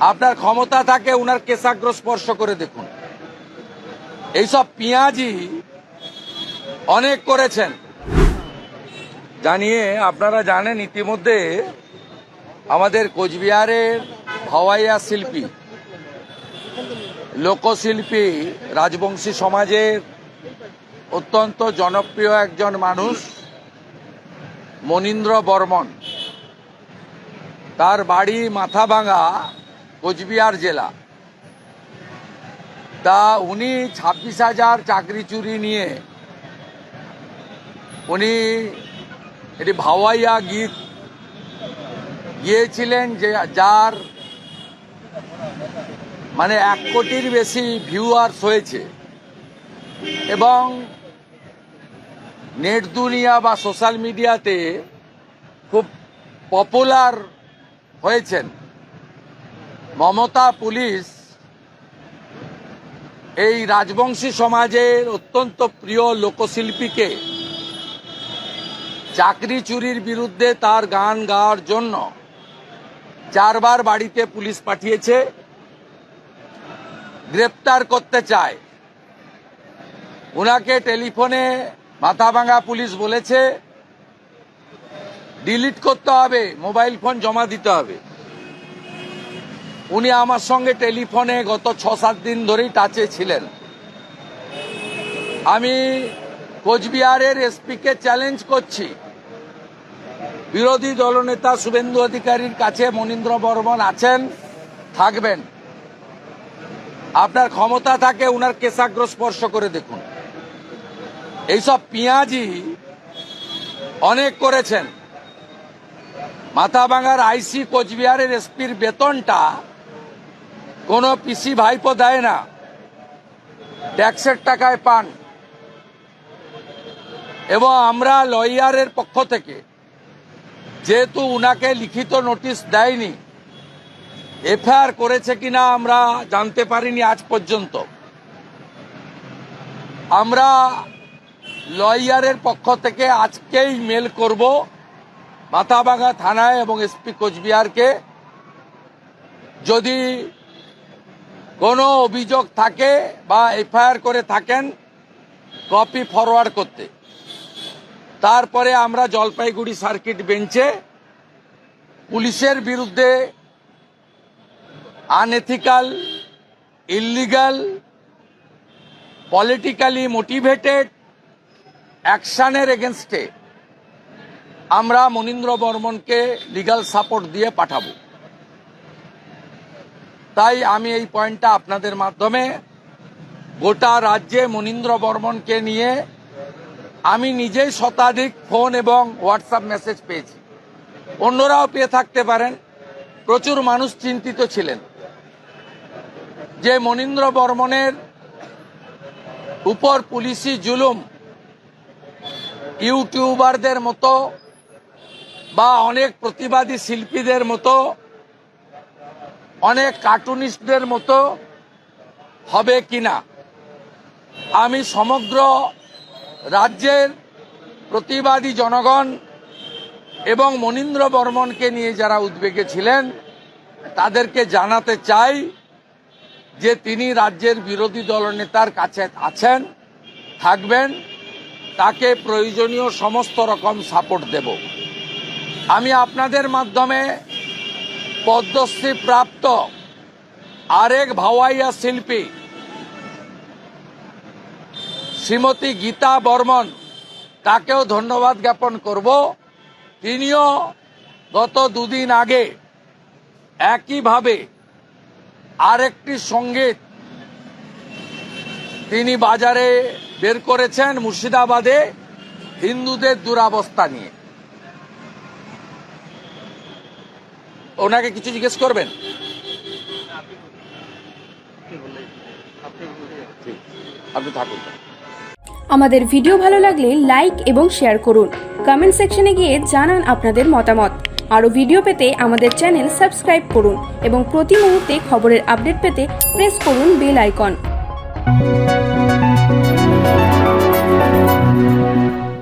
আপনার ক্ষমতা থাকে, উনার কেশাগ্র স্পর্শ করে দেখুন। এইসব পিঁয়াজি অনেক করেছেন। জানিয়ে আপনারা জানেন ইতিমধ্যে আমাদের কোচবিহারের ভাওয়াইয়া শিল্পী, লোকশিল্পী, রাজবংশী সমাজের অত্যন্ত জনপ্রিয় একজন মানুষ, মনীন্দ্র বর্মন। তার বাড়ি মাথাভাঙা কোচবিহার জেলা। তা উনি ছাব্বিশ হাজার চাকরি চুরি নিয়ে উনি এটি ভাওয়াইয়া গীত গিয়েছিলেন যে যার মানে এক কোটির বেশি ভিউয়ার্স হয়েছে এবং নেট দুনিয়া বা সোশ্যাল মিডিয়াতে খুব পপুলার হয়েছেন। মমতা পুলিশ এই রাজবংশী সমাজের অত্যন্ত প্রিয় লোকশিল্পীকে চাকরি চুরির বিরুদ্ধে তার গান গাওয়ার জন্য চারবার বাড়িতে পুলিশ পাঠিয়েছে, গ্রেপ্তার করতে চায়। ওনাকে টেলিফোনে মাথাভাঙা পুলিশ বলেছে, ডিলিট করতে হবে, মোবাইল ফোন জমা দিতে হবে। উনি আমার সঙ্গে টেলিফোনে গত ছ সাত দিন ধরেই টাচে ছিলেন। আমি কোচবিহারের এসপিকে চ্যালেঞ্জ করছি। বিরোধী দলনেতা শুভেন্দু অধিকারীর কাছে মনীন্দ্র বর্মন আছেন, থাকবেন। আপনার ক্ষমতা থাকে, উনার কেশাগ্র স্পর্শ করে দেখুন। এইসব পিঁয়াজি অনেক করেছেন। মাথাভাঙার আইসি কোচবিহারের এসপির বেতনটা কোনো পিসি ভাইপো দেয় না। ট্যাক্সের টাকায় পান। এবং আমরা লয়ারের পক্ষ থেকে যেহেতু উনাকে লিখিত নোটিশ দেয়নি, এফআইআর করেছে কিনা আমরা জানতে পারিনি আজ পর্যন্ত। আমরা লয়ারের পক্ষ থেকে আজকেই মেল করব মাথাভাঙা থানায় এবং এসপি কোচবিহারকে। যদি কোনো অভিযোগ থাকে বা এফআইআর করে থাকেন কপি ফরওয়ার্ড করতে। তারপরে আমরা জলপাইগুড়ি সার্কিট বেঞ্চে পুলিশের বিরুদ্ধে আনএথিক্যাল ইল্লিগাল পলিটিক্যালি মোটিভেটেড অ্যাকশানের এগেনস্টে আমরা মনীন্দ্র বর্মনকে লিগ্যাল সাপোর্ট দিয়ে পাঠাবো। তাই আমি এই পয়েন্টটা আপনাদের মাধ্যমে গোটা রাজ্যে মনীন্দ্র বর্মনকে নিয়ে আমি নিজেই শতাধিক ফোন এবং হোয়াটসঅ্যাপ মেসেজ পেয়েছি। অন্যরাও পেয়ে থাকতে পারেন। প্রচুর মানুষ চিন্তিত ছিলেন। যে মনীন্দ্র বর্মনের উপর পুলিশি জুলুম ইউটিউবারদের মতো বা অনেক প্রতিবাদী শিল্পীদের মতো অনেক কার্টুনিস্টদের মতো হবে কিনা। আমি সমগ্র রাজ্যের প্রতিবাদী জনগণ এবং মনীন্দ্র বর্মনকে নিয়ে যারা উদ্বেগে ছিলেন, তাদেরকে জানাতে চাই যে তিনি রাজ্যের বিরোধী দলনেতার কাছে আছেন, থাকবেন, তাকে প্রয়োজনীয় সমস্ত রকম সাপোর্ট দেব। আমি আপনাদের মাধ্যমে পদ্মশ্রী প্রাপ্ত আরেক ভাওয়াইয়া শিল্পী, শ্রীমতী গীতা বর্মন, তাকেও ধন্যবাদ জ্ঞাপন করব। তিনিও গত দুদিন আগে একইভাবে আরেকটি সংগীত তিনি বাজারে বের করেছেন মুর্শিদাবাদে হিন্দুদের দুরাবস্থা নিয়ে। ওনাকে কিছু জিজ্ঞেস করবেন? আপনি থাকুন। আমাদের ভিডিও ভালো লাগলে লাইক এবং শেয়ার করুন। কমেন্ট সেকশনে গিয়ে জানান আপনাদের মতামত। আরও ভিডিও পেতে আমাদের চ্যানেল সাবস্ক্রাইব করুন এবং প্রতি মুহূর্তে খবরের আপডেট পেতে প্রেস করুন বেল আইকন।